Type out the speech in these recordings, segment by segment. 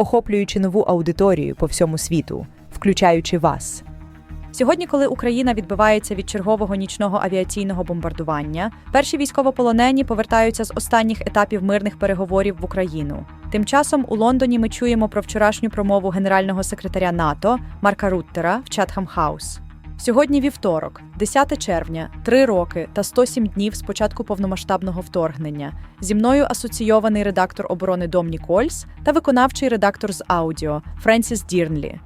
охоплюючи нову аудиторію по всьому світу, включаючи вас. Сьогодні, коли Україна відбивається від чергового нічного авіаційного бомбардування, перші військовополонені повертаються з останніх етапів мирних переговорів в Україну. Тим часом у Лондоні ми чуємо про вчорашню промову генерального секретаря НАТО Марка Руттера в Чатхам Хаус. Сьогодні вівторок, 10 червня, три роки та 107 днів з початку повномасштабного вторгнення. Зі мною асоційований редактор оборони Дом Нікольс та виконавчий редактор з аудіо Френсіс Дірнлі.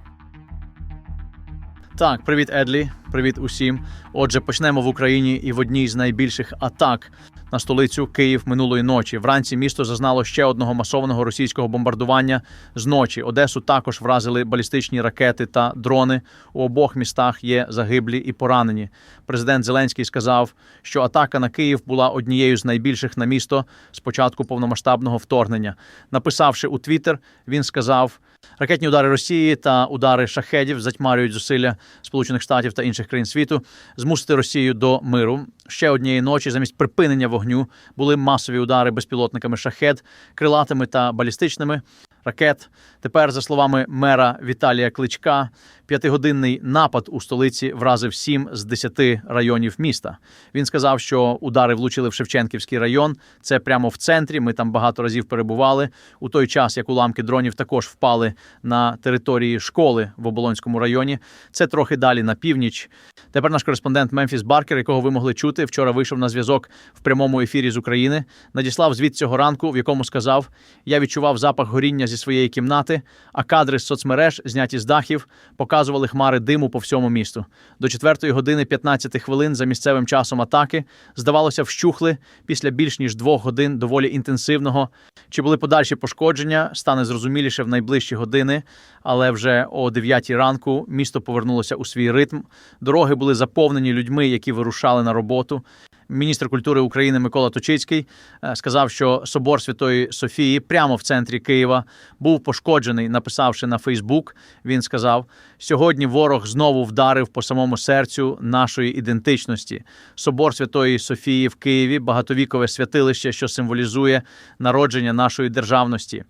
Так, привіт, Едлі. Привіт усім. Отже, почнемо в Україні і в одній з найбільших атак на столицю Київ минулої ночі. Вранці місто зазнало ще одного масованого російського бомбардування з ночі. Одесу також вразили балістичні ракети та дрони. У обох містах є загиблі і поранені. Президент Зеленський сказав, що атака на Київ була однією з найбільших на місто з початку повномасштабного вторгнення. Написавши у Твіттер, він сказав. Ракетні удари Росії та удари шахедів затьмарюють зусилля Сполучених Штатів та інших країн світу змусити Росію до миру. Ще однієї ночі замість припинення вогню були масові удари безпілотниками шахед, крилатими та балістичними ракет. Тепер, за словами мера Віталія Кличка, п'ятигодинний напад у столиці вразив сім з десяти районів міста. Він сказав, що удари влучили в Шевченківський район. Це прямо в центрі. Ми там багато разів перебували. У той час, як уламки дронів також впали на території школи в Оболонському районі. Це трохи далі на північ. Тепер наш кореспондент Мемфіс Баркер, якого ви могли чути, вчора вийшов на зв'язок в прямому ефірі з України. Надіслав звіт цього ранку, в якому сказав: Я відчував запах горіння зі своєї кімнати, а кадри з соцмереж, зняті з дахів, показували хмари диму по всьому місту. До 4 години 15 хвилин за місцевим часом атаки здавалося, вщухли після більш ніж двох годин доволі інтенсивного. Чи були подальші пошкодження, стане зрозуміліше в найближчі години, але вже о 9 ранку місто повернулося у свій ритм. Дороги були заповнені людьми, які вирушали на роботу. Міністр культури України Микола Точицький е, сказав, що собор Святої Софії прямо в центрі Києва був пошкоджений, написавши на Фейсбук. Він сказав: сьогодні ворог знову вдарив по самому серцю нашої ідентичності. Собор Святої Софії в Києві багатовікове святилище, що символізує народження нашої державності.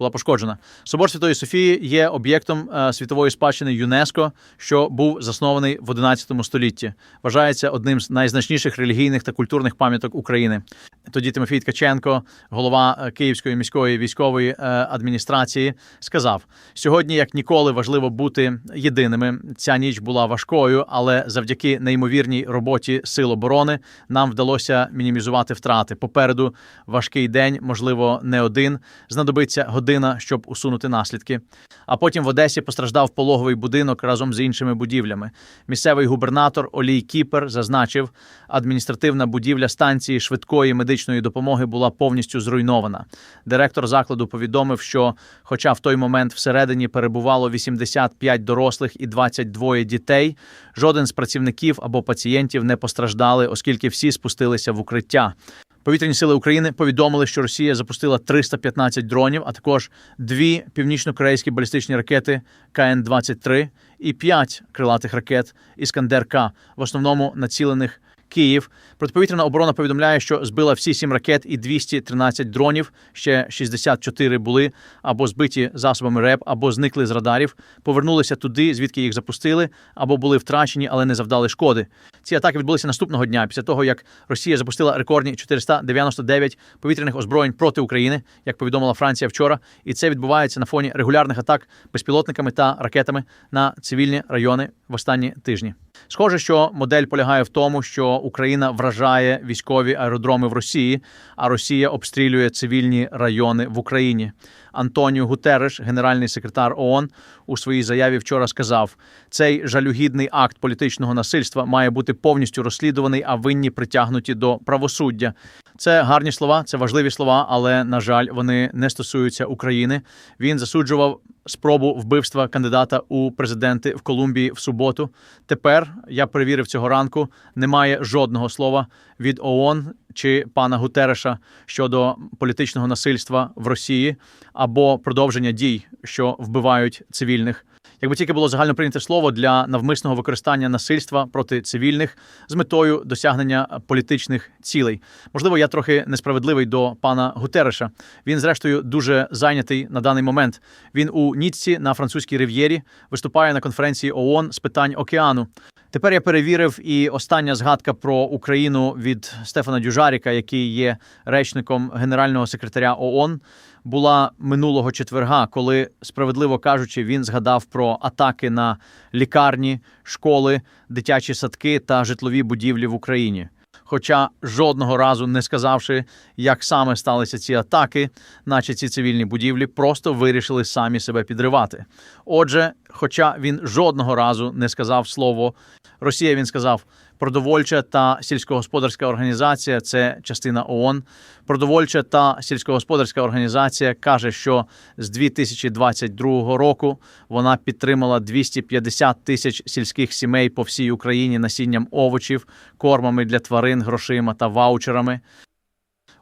Була пошкоджена. Собор Святої Софії є об'єктом е, світової спадщини ЮНЕСКО, що був заснований в 11 столітті. Вважається одним з найзначніших релігійних та культурних пам'яток України. Тоді Тимофій Ткаченко, голова е, Київської міської військової е, адміністрації, сказав: сьогодні, як ніколи, важливо бути єдиними. Ця ніч була важкою, але завдяки неймовірній роботі сил оборони нам вдалося мінімізувати втрати. Попереду важкий день, можливо, не один. Знадобиться година, щоб усунути наслідки. А потім в Одесі постраждав пологовий будинок разом з іншими будівлями. Місцевий губернатор Олій Кіпер зазначив, адміністративна будівля станції швидкої медичної допомоги була повністю зруйнована. Директор закладу повідомив, що, хоча в той момент всередині перебувало 85 дорослих і 22 дітей, жоден з працівників або пацієнтів не постраждали, оскільки всі спустилися в укриття. Повітряні сили України повідомили, що Росія запустила 315 дронів, а також дві північно-корейські балістичні ракети КН-23 і п'ять крилатих ракет Іскандер-К, в основному націлених Київ. Протиповітряна оборона повідомляє, що збила всі сім ракет і 213 дронів. Ще 64 були або збиті засобами РЕП, або зникли з радарів, повернулися туди, звідки їх запустили, або були втрачені, але не завдали шкоди. Ці атаки відбулися наступного дня, після того як Росія запустила рекордні 499 повітряних озброєнь проти України, як повідомила Франція вчора. І це відбувається на фоні регулярних атак безпілотниками та ракетами на цивільні райони в останні тижні. Схоже, що модель полягає в тому, що Україна вражає військові аеродроми в Росії, а Росія обстрілює цивільні райони в Україні. Антоніо Гутереш, генеральний секретар ООН, у своїй заяві вчора сказав: цей жалюгідний акт політичного насильства має бути повністю розслідуваний, а винні притягнуті до правосуддя. Це гарні слова, це важливі слова, але на жаль, вони не стосуються України. Він засуджував спробу вбивства кандидата у президенти в Колумбії в суботу. Тепер я перевірив цього ранку. Немає жодного слова від ООН чи пана Гутереша щодо політичного насильства в Росії або продовження дій, що вбивають цивільних. Якби тільки було загально прийняте слово для навмисного використання насильства проти цивільних з метою досягнення політичних цілей. Можливо, я трохи несправедливий до пана Гутереша. Він, зрештою, дуже зайнятий на даний момент. Він у Ніцці на французькій рив'єрі виступає на конференції ООН з питань океану. Тепер я перевірив і остання згадка про Україну від Стефана Дюжаріка, який є речником генерального секретаря ООН, була минулого четверга, коли справедливо кажучи, він згадав про атаки на лікарні, школи, дитячі садки та житлові будівлі в Україні. Хоча жодного разу не сказавши, як саме сталися ці атаки, наче ці цивільні будівлі просто вирішили самі себе підривати. Отже, хоча він жодного разу не сказав слово Росія, він сказав продовольча та сільськогосподарська організація це частина ООН. Продовольча та сільськогосподарська організація каже, що з 2022 року вона підтримала 250 тисяч сільських сімей по всій Україні насінням овочів, кормами для тварин, грошима та ваучерами.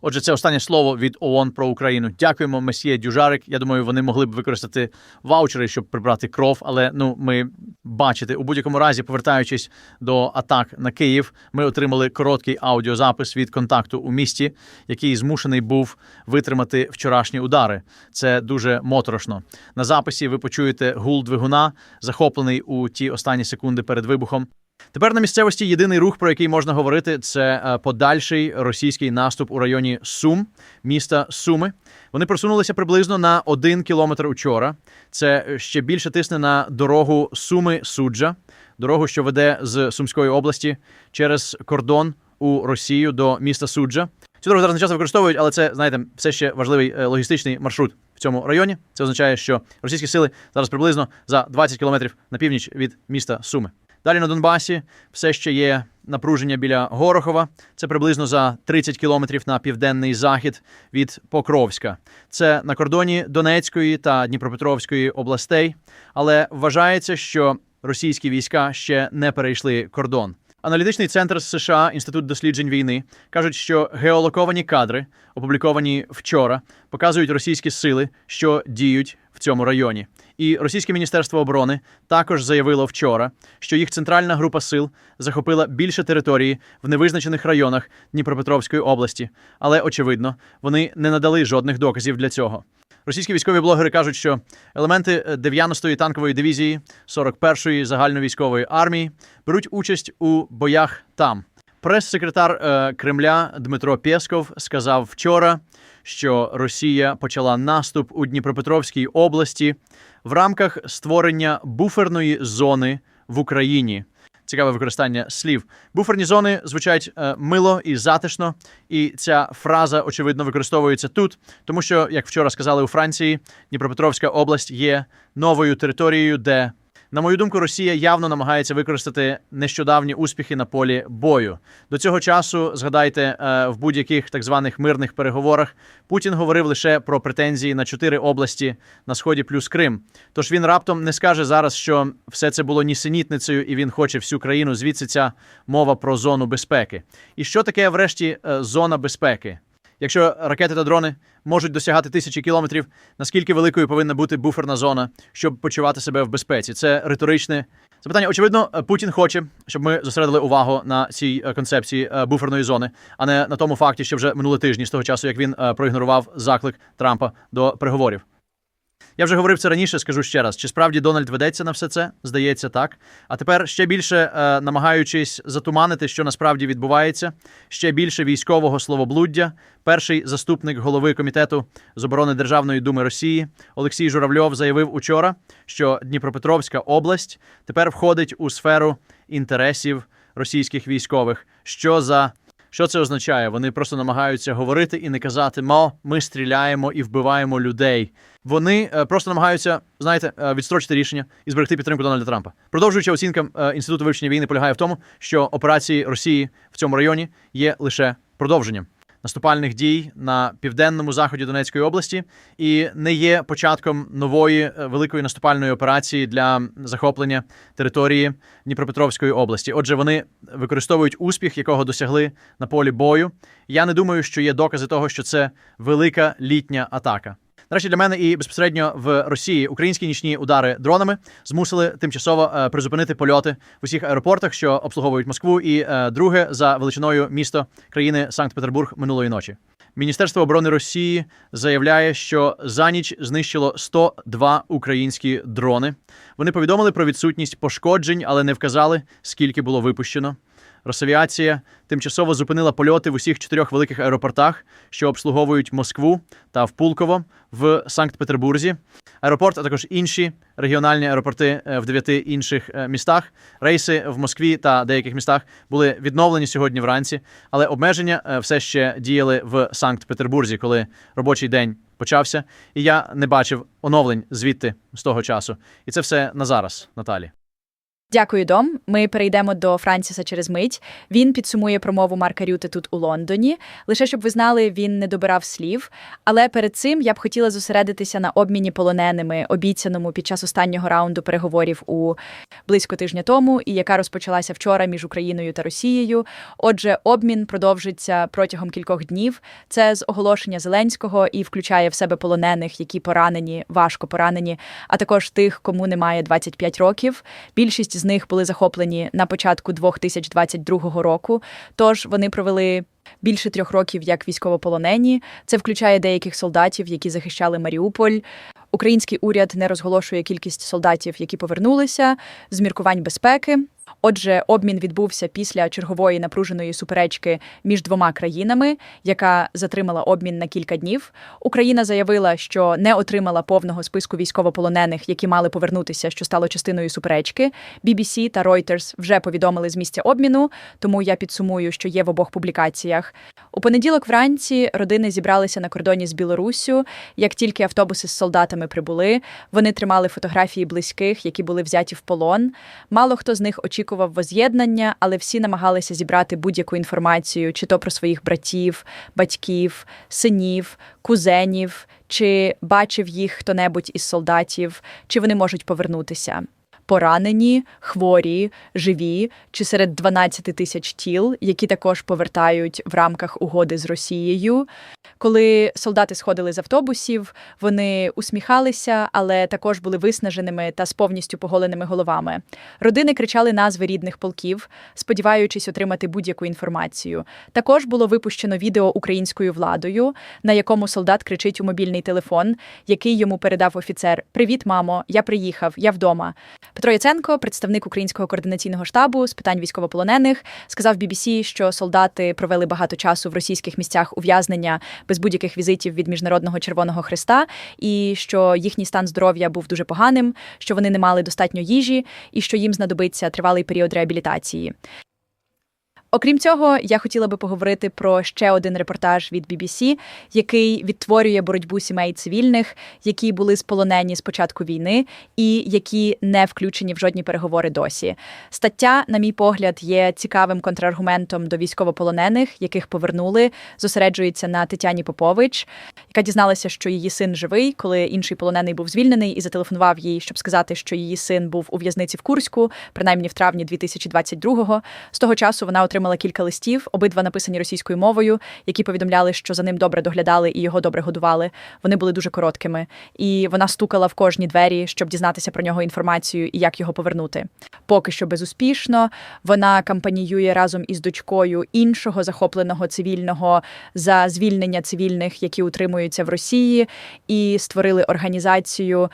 Отже, це останнє слово від ООН про Україну. Дякуємо, месьє Дюжарик. Я думаю, вони могли б використати ваучери, щоб прибрати кров. Але ну ми бачите, у будь-якому разі, повертаючись до атак на Київ, ми отримали короткий аудіозапис від контакту у місті, який змушений був витримати вчорашні удари. Це дуже моторошно. На записі ви почуєте гул двигуна, захоплений у ті останні секунди перед вибухом. Тепер на місцевості єдиний рух, про який можна говорити, це е, подальший російський наступ у районі Сум, міста Суми. Вони просунулися приблизно на один кілометр учора. Це ще більше тисне на дорогу Суми Суджа, дорогу, що веде з Сумської області через кордон у Росію до міста Суджа. Цю дорогу зараз не часто використовують, але це, знаєте, все ще важливий е, логістичний маршрут в цьому районі. Це означає, що російські сили зараз приблизно за 20 кілометрів на північ від міста Суми. Далі на Донбасі все ще є напруження біля Горохова. Це приблизно за 30 кілометрів на південний захід від Покровська. Це на кордоні Донецької та Дніпропетровської областей, але вважається, що російські війська ще не перейшли кордон. Аналітичний центр США, Інститут досліджень війни, кажуть, що геолоковані кадри, опубліковані вчора, показують російські сили, що діють в цьому районі. І російське міністерство оборони також заявило вчора, що їх центральна група сил захопила більше території в невизначених районах Дніпропетровської області, але очевидно, вони не надали жодних доказів для цього. Російські військові блогери кажуть, що елементи е, 90-ї танкової дивізії 41-ї загальновійськової армії беруть участь у боях там. Прес-секретар е, Кремля Дмитро Пєсков сказав вчора, що Росія почала наступ у Дніпропетровській області в рамках створення буферної зони в Україні. Цікаве використання слів. Буферні зони звучать е, мило і затишно, і ця фраза очевидно використовується тут, тому що, як вчора сказали у Франції, Дніпропетровська область є новою територією, де, на мою думку, Росія явно намагається використати нещодавні успіхи на полі бою. До цього часу, згадайте, е, в будь-яких так званих мирних переговорах Путін говорив лише про претензії на чотири області на сході плюс Крим. Тож він раптом не скаже зараз, що все це було нісенітницею, і він хоче всю країну. Звідси ця мова про зону безпеки. І що таке, врешті, е, зона безпеки? Якщо ракети та дрони можуть досягати тисячі кілометрів, наскільки великою повинна бути буферна зона, щоб почувати себе в безпеці? Це риторичне запитання. Очевидно, е, Путін хоче, щоб ми зосередили увагу на цій е, концепції е, буферної зони, а не на тому факті, що вже минули тижні з того часу, як він проігнорував заклик Трампа до переговорів. Я вже говорив це раніше, скажу ще раз. Чи справді Дональд ведеться на все це? Здається, так. А тепер ще більше е, намагаючись затуманити, що насправді відбувається, ще більше військового словоблуддя. Перший заступник голови комітету з оборони Державної думи Росії Олексій Журавльов заявив учора, що Дніпропетровська область тепер входить у сферу інтересів російських військових. Що за що це означає? Вони просто намагаються говорити і не казати, мо ми стріляємо і вбиваємо людей. Вони е, просто намагаються, знаєте, е, відстрочити рішення і зберегти підтримку Дональда Трампа. Продовжуючи оцінкам е, інституту вивчення війни, полягає в тому, що операції Росії в цьому районі є лише продовженням. Наступальних дій на південному заході Донецької області і не є початком нової е, великої наступальної операції для захоплення території Дніпропетровської області. Отже, вони використовують успіх, якого досягли на полі бою. Я не думаю, що є докази того, що це велика літня атака. Нарешті для мене і безпосередньо в Росії українські нічні удари дронами змусили тимчасово е, призупинити польоти в усіх аеропортах, що обслуговують Москву, і е, друге за величиною місто країни Санкт-Петербург минулої ночі. Міністерство оборони Росії заявляє, що за ніч знищило 102 українські дрони. Вони повідомили про відсутність пошкоджень, але не вказали, скільки було випущено. Росавіація тимчасово зупинила польоти в усіх чотирьох великих аеропортах, що обслуговують Москву та в Пулково в Санкт-Петербурзі. Аеропорт, а також інші регіональні аеропорти е, в дев'яти інших е, містах. Рейси в Москві та деяких містах були відновлені сьогодні вранці, але обмеження е, все ще діяли в Санкт-Петербурзі, коли робочий день почався. І я не бачив оновлень звідти з того часу. І це все на зараз, Наталі. Дякую, Дом. Ми перейдемо до Франсіса через мить. Він підсумує промову Марка Рюти тут у Лондоні. Лише щоб ви знали, він не добирав слів. Але перед цим я б хотіла зосередитися на обміні полоненими, обіцяному під час останнього раунду переговорів у близько тижня тому, і яка розпочалася вчора між Україною та Росією. Отже, обмін продовжиться протягом кількох днів. Це з оголошення Зеленського і включає в себе полонених, які поранені, важко поранені, а також тих, кому немає 25 років. Більшість з них були захоплені на початку 2022 року. Тож вони провели. Більше трьох років як військовополонені. Це включає деяких солдатів, які захищали Маріуполь. Український уряд не розголошує кількість солдатів, які повернулися з міркувань безпеки. Отже, обмін відбувся після чергової напруженої суперечки між двома країнами, яка затримала обмін на кілька днів. Україна заявила, що не отримала повного списку військовополонених, які мали повернутися, що стало частиною суперечки. BBC та Reuters вже повідомили з місця обміну, тому я підсумую, що є в обох публікаціях. У понеділок вранці родини зібралися на кордоні з Білоруссю. Як тільки автобуси з солдатами прибули, вони тримали фотографії близьких, які були взяті в полон. Мало хто з них очікував воз'єднання, але всі намагалися зібрати будь-яку інформацію, чи то про своїх братів, батьків, синів, кузенів, чи бачив їх хто-небудь із солдатів, чи вони можуть повернутися. Поранені, хворі, живі чи серед 12 тисяч тіл, які також повертають в рамках угоди з Росією. Коли солдати сходили з автобусів, вони усміхалися, але також були виснаженими та з повністю поголеними головами. Родини кричали назви рідних полків, сподіваючись отримати будь-яку інформацію. Також було випущено відео українською владою, на якому солдат кричить у мобільний телефон, який йому передав офіцер: Привіт, мамо! Я приїхав, я вдома. Петро Яценко, представник українського координаційного штабу з питань військовополонених, сказав BBC, що солдати провели багато часу в російських місцях ув'язнення без будь-яких візитів від міжнародного Червоного Христа, і що їхній стан здоров'я був дуже поганим, що вони не мали достатньо їжі, і що їм знадобиться тривалий період реабілітації. Окрім цього, я хотіла би поговорити про ще один репортаж від BBC, який відтворює боротьбу сімей цивільних, які були сполонені з початку війни і які не включені в жодні переговори досі. Стаття, на мій погляд, є цікавим контраргументом до військовополонених, яких повернули, зосереджується на Тетяні Попович, яка дізналася, що її син живий, коли інший полонений був звільнений, і зателефонував їй, щоб сказати, що її син був у в'язниці в Курську, принаймні в травні 2022-го. З того часу вона отримала отримала кілька листів, обидва написані російською мовою, які повідомляли, що за ним добре доглядали і його добре годували. Вони були дуже короткими, і вона стукала в кожні двері, щоб дізнатися про нього інформацію і як його повернути. Поки що безуспішно. Вона кампаніює разом із дочкою іншого захопленого цивільного за звільнення цивільних, які утримуються в Росії, і створили організацію.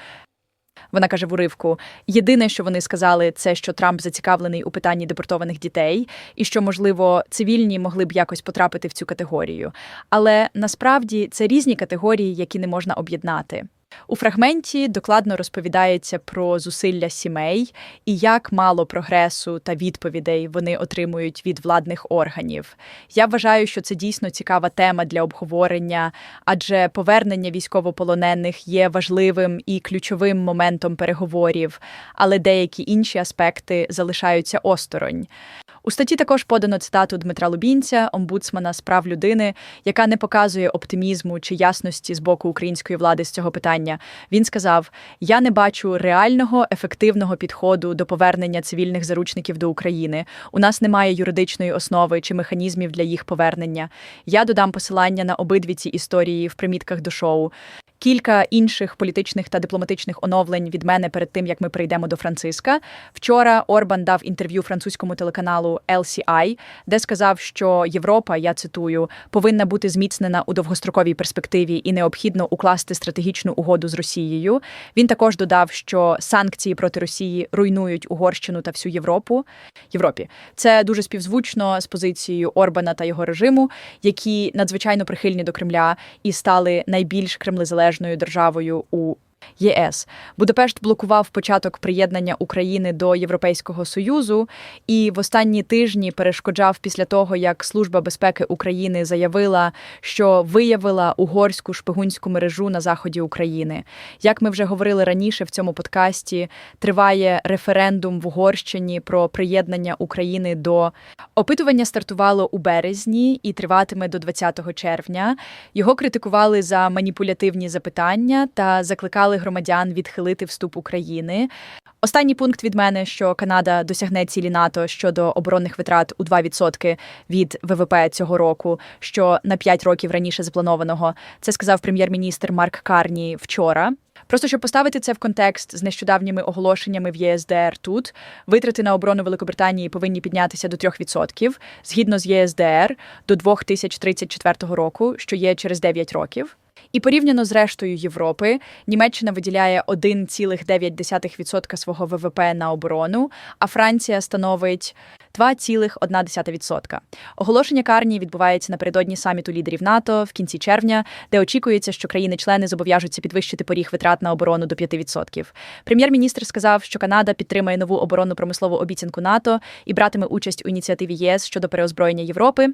Вона каже в уривку: єдине, що вони сказали, це що Трамп зацікавлений у питанні депортованих дітей, і що, можливо, цивільні могли б якось потрапити в цю категорію. Але насправді це різні категорії, які не можна об'єднати. У фрагменті докладно розповідається про зусилля сімей і як мало прогресу та відповідей вони отримують від владних органів. Я вважаю, що це дійсно цікава тема для обговорення, адже повернення військовополонених є важливим і ключовим моментом переговорів, але деякі інші аспекти залишаються осторонь. У статті також подано цитату Дмитра Лубінця, омбудсмана з прав людини, яка не показує оптимізму чи ясності з боку української влади з цього питання. Він сказав: Я не бачу реального ефективного підходу до повернення цивільних заручників до України. У нас немає юридичної основи чи механізмів для їх повернення. Я додам посилання на обидві ці історії в примітках до шоу. Кілька інших політичних та дипломатичних оновлень від мене перед тим, як ми прийдемо до Франциска. Вчора Орбан дав інтерв'ю французькому телеканалу LCI, де сказав, що Європа, я цитую, повинна бути зміцнена у довгостроковій перспективі і необхідно укласти стратегічну угоду з Росією. Він також додав, що санкції проти Росії руйнують Угорщину та всю Європу. Європі це дуже співзвучно з позицією Орбана та його режиму, які надзвичайно прихильні до Кремля і стали найбільш кремлезалежною державою у ЄС. Будапешт блокував початок приєднання України до Європейського союзу і в останні тижні перешкоджав після того, як Служба безпеки України заявила, що виявила угорську шпигунську мережу на заході України. Як ми вже говорили раніше в цьому подкасті, триває референдум в Угорщині про приєднання України до опитування. Стартувало у березні і триватиме до 20 червня. Його критикували за маніпулятивні запитання та закликали громадян відхилити вступ України. Останній пункт від мене, що Канада досягне цілі НАТО щодо оборонних витрат у 2% від ВВП цього року, що на 5 років раніше запланованого. Це сказав прем'єр-міністр Марк Карні вчора. Просто щоб поставити це в контекст з нещодавніми оголошеннями в ЄСДР тут, витрати на оборону Великобританії повинні піднятися до 3%, згідно з ЄСДР, до 2034 року, що є через 9 років. І порівняно з рештою Європи, Німеччина виділяє 1,9% свого ВВП на оборону, а Франція становить 2,1%. Оголошення Карні відбувається напередодні саміту лідерів НАТО в кінці червня, де очікується, що країни-члени зобов'яжуться підвищити поріг витрат на оборону до 5%. Прем'єр-міністр сказав, що Канада підтримає нову оборонну промислову обіцянку НАТО і братиме участь у ініціативі ЄС щодо переозброєння Європи.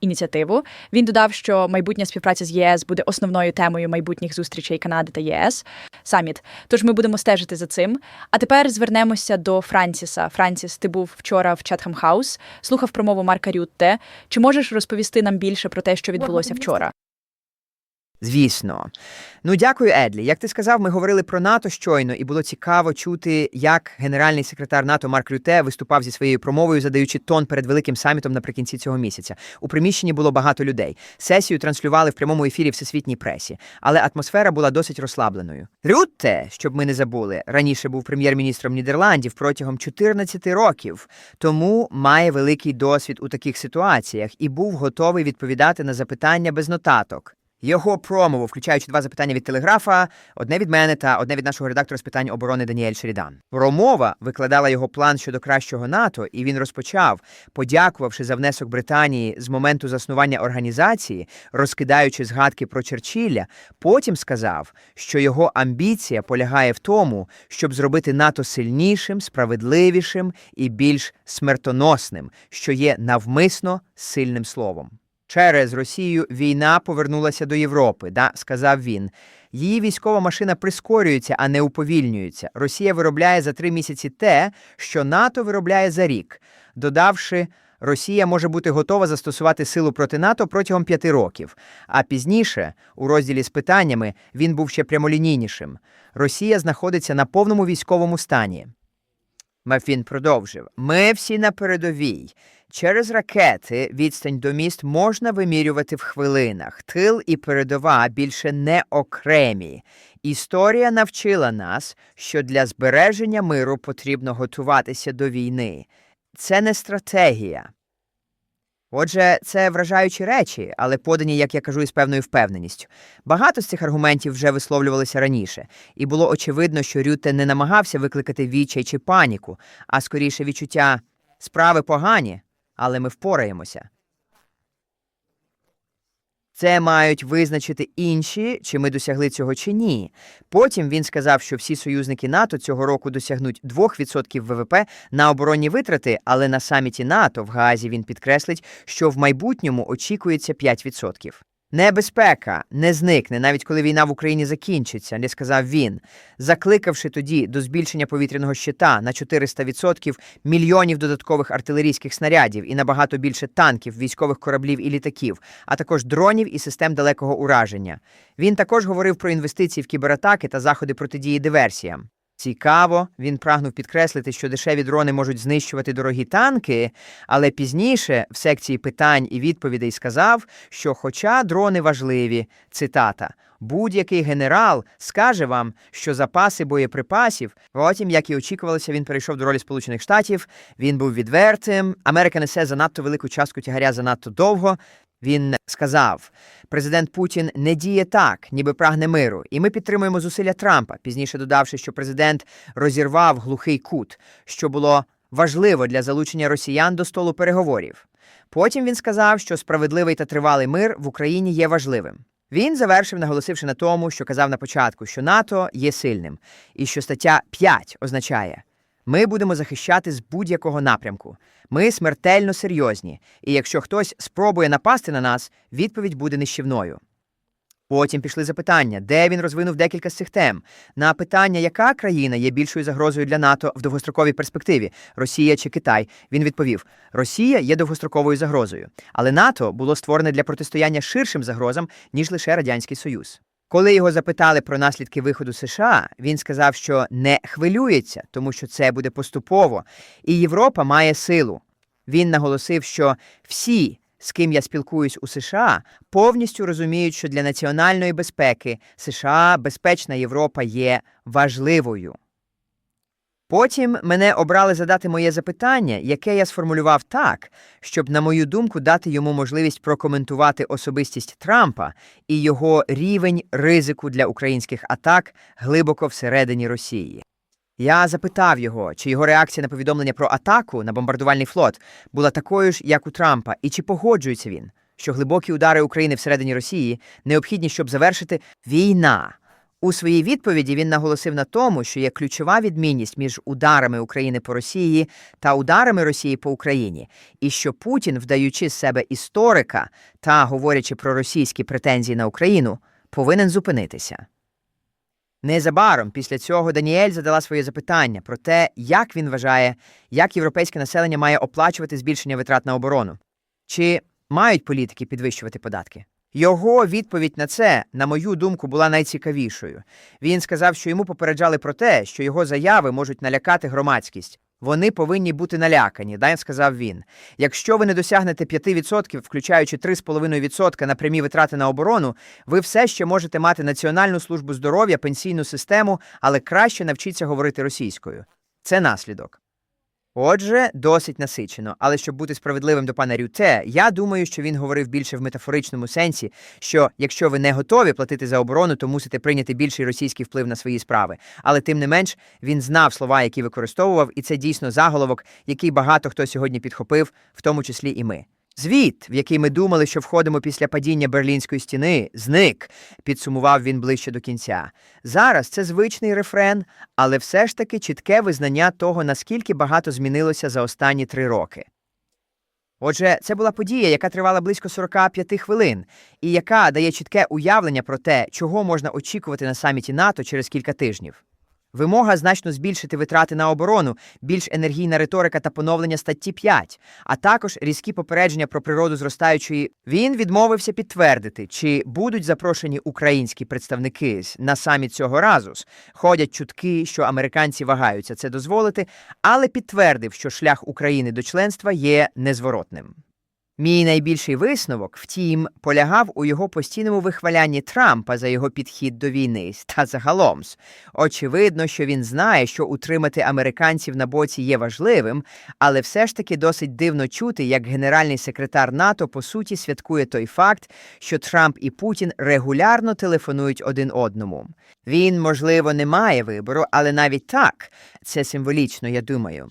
Ініціативу він додав, що майбутня співпраця з ЄС буде основною темою майбутніх зустрічей Канади та ЄС. Саміт. Тож ми будемо стежити за цим. А тепер звернемося до Франсіса. Франсіс, ти був вчора в Четхам Хаус, слухав промову Марка Рютте. Чи можеш розповісти нам більше про те, що відбулося вчора? Звісно. Ну, дякую, Едлі. Як ти сказав, ми говорили про НАТО щойно, і було цікаво чути, як генеральний секретар НАТО Марк Рюте виступав зі своєю промовою, задаючи тон перед великим самітом наприкінці цього місяця. У приміщенні було багато людей. Сесію транслювали в прямому ефірі всесвітній пресі, але атмосфера була досить розслабленою. Рютте, щоб ми не забули, раніше був прем'єр-міністром Нідерландів протягом 14 років, тому має великий досвід у таких ситуаціях і був готовий відповідати на запитання без нотаток. Його промову, включаючи два запитання від телеграфа, одне від мене та одне від нашого редактора з питань оборони Даніель Шерідан. Промова викладала його план щодо кращого НАТО, і він розпочав, подякувавши за внесок Британії з моменту заснування організації, розкидаючи згадки про Черчилля, потім сказав, що його амбіція полягає в тому, щоб зробити НАТО сильнішим, справедливішим і більш смертоносним, що є навмисно сильним словом. Через Росію війна повернулася до Європи, да, сказав він. Її військова машина прискорюється, а не уповільнюється. Росія виробляє за три місяці те, що НАТО виробляє за рік, додавши. Росія може бути готова застосувати силу проти НАТО протягом п'яти років. А пізніше, у розділі з питаннями, він був ще прямолінійнішим. Росія знаходиться на повному військовому стані. Мафін продовжив: Ми всі на передовій. Через ракети відстань до міст можна вимірювати в хвилинах. Тил і передова більше не окремі. Історія навчила нас, що для збереження миру потрібно готуватися до війни. Це не стратегія. Отже, це вражаючі речі, але подані, як я кажу, із певною впевненістю. Багато з цих аргументів вже висловлювалися раніше, і було очевидно, що Рюте не намагався викликати відчай чи паніку, а скоріше відчуття справи погані, але ми впораємося. Це мають визначити інші, чи ми досягли цього чи ні. Потім він сказав, що всі союзники НАТО цього року досягнуть 2% ВВП на оборонні витрати, але на саміті НАТО в Гаазі він підкреслить, що в майбутньому очікується 5%. Небезпека не зникне, навіть коли війна в Україні закінчиться, не сказав він, закликавши тоді до збільшення повітряного щита на 400% мільйонів додаткових артилерійських снарядів і набагато більше танків, військових кораблів і літаків, а також дронів і систем далекого ураження. Він також говорив про інвестиції в кібератаки та заходи протидії диверсіям. Цікаво, він прагнув підкреслити, що дешеві дрони можуть знищувати дорогі танки, але пізніше в секції питань і відповідей сказав, що, хоча дрони важливі, цитата, будь-який генерал скаже вам, що запаси боєприпасів. Потім, як і очікувалося, він перейшов до ролі Сполучених Штатів. Він був відвертим. Америка несе занадто велику частку тягаря занадто довго. Він сказав: президент Путін не діє так, ніби прагне миру, і ми підтримуємо зусилля Трампа, пізніше додавши, що президент розірвав глухий кут, що було важливо для залучення росіян до столу переговорів. Потім він сказав, що справедливий та тривалий мир в Україні є важливим. Він завершив, наголосивши на тому, що казав на початку, що НАТО є сильним, і що стаття 5 означає. Ми будемо захищати з будь-якого напрямку. Ми смертельно серйозні, і якщо хтось спробує напасти на нас, відповідь буде нищівною. Потім пішли запитання, де він розвинув декілька з цих тем. На питання, яка країна є більшою загрозою для НАТО в довгостроковій перспективі Росія чи Китай, він відповів: Росія є довгостроковою загрозою, але НАТО було створене для протистояння ширшим загрозам, ніж лише Радянський Союз. Коли його запитали про наслідки виходу США, він сказав, що не хвилюється, тому що це буде поступово, і Європа має силу. Він наголосив, що всі, з ким я спілкуюсь у США, повністю розуміють, що для національної безпеки США безпечна Європа є важливою. Потім мене обрали задати моє запитання, яке я сформулював так, щоб, на мою думку, дати йому можливість прокоментувати особистість Трампа і його рівень ризику для українських атак глибоко всередині Росії. Я запитав його, чи його реакція на повідомлення про атаку на бомбардувальний флот була такою ж, як у Трампа, і чи погоджується він, що глибокі удари України всередині Росії необхідні, щоб завершити війна. У своїй відповіді він наголосив на тому, що є ключова відмінність між ударами України по Росії та ударами Росії по Україні, і що Путін, вдаючи з себе історика та говорячи про російські претензії на Україну, повинен зупинитися. Незабаром після цього Даніель задала своє запитання про те, як він вважає, як європейське населення має оплачувати збільшення витрат на оборону. Чи мають політики підвищувати податки? Його відповідь на це, на мою думку, була найцікавішою. Він сказав, що йому попереджали про те, що його заяви можуть налякати громадськість. Вони повинні бути налякані, дай сказав він. Якщо ви не досягнете 5%, включаючи 3,5% на прямі витрати на оборону, ви все ще можете мати Національну службу здоров'я, пенсійну систему, але краще навчіться говорити російською. Це наслідок. Отже, досить насичено, але щоб бути справедливим до пана Рюте, я думаю, що він говорив більше в метафоричному сенсі, що якщо ви не готові платити за оборону, то мусите прийняти більший російський вплив на свої справи. Але тим не менш він знав слова, які використовував, і це дійсно заголовок, який багато хто сьогодні підхопив, в тому числі і ми. Звіт, в який ми думали, що входимо після падіння Берлінської стіни, зник, підсумував він ближче до кінця. Зараз це звичний рефрен, але все ж таки чітке визнання того, наскільки багато змінилося за останні три роки. Отже, це була подія, яка тривала близько 45 хвилин, і яка дає чітке уявлення про те, чого можна очікувати на саміті НАТО через кілька тижнів. Вимога значно збільшити витрати на оборону, більш енергійна риторика та поновлення статті 5, а також різкі попередження про природу зростаючої. Він відмовився підтвердити, чи будуть запрошені українські представники на саміт цього разу. Ходять чутки, що американці вагаються це дозволити, але підтвердив, що шлях України до членства є незворотним. Мій найбільший висновок, втім, полягав у його постійному вихвалянні Трампа за його підхід до війни та загалом. Очевидно, що він знає, що утримати американців на боці є важливим, але все ж таки досить дивно чути, як генеральний секретар НАТО по суті святкує той факт, що Трамп і Путін регулярно телефонують один одному. Він, можливо, не має вибору, але навіть так це символічно, я думаю.